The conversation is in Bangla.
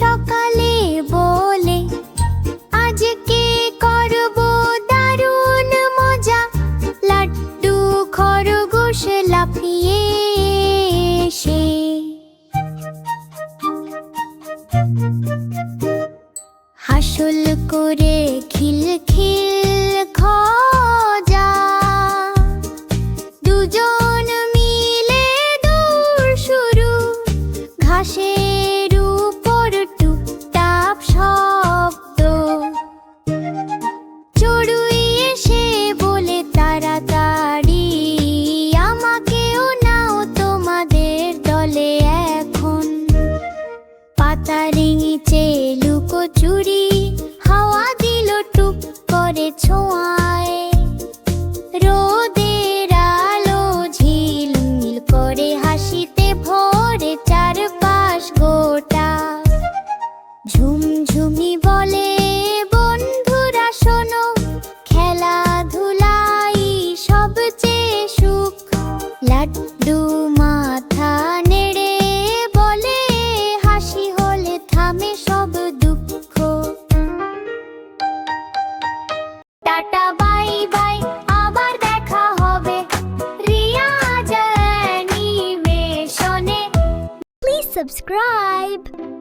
সকালে বলে, আজকে করব দারুণ মজা। লাড্ডু, খরগোশ লাফিয়ে সে হাসল করে খিলখিল খিল খজা। দুজন মিলে দূর শুরু। ঘাসে নেচে লুকো চুরি, হাওয়া দিল টুক করে ছোঁয়ায়। রোদের আলো ঝিলমিল করে হাসিতে ভরে চারপাশ গোটা। ঝুমঝুমি বলে subscribe.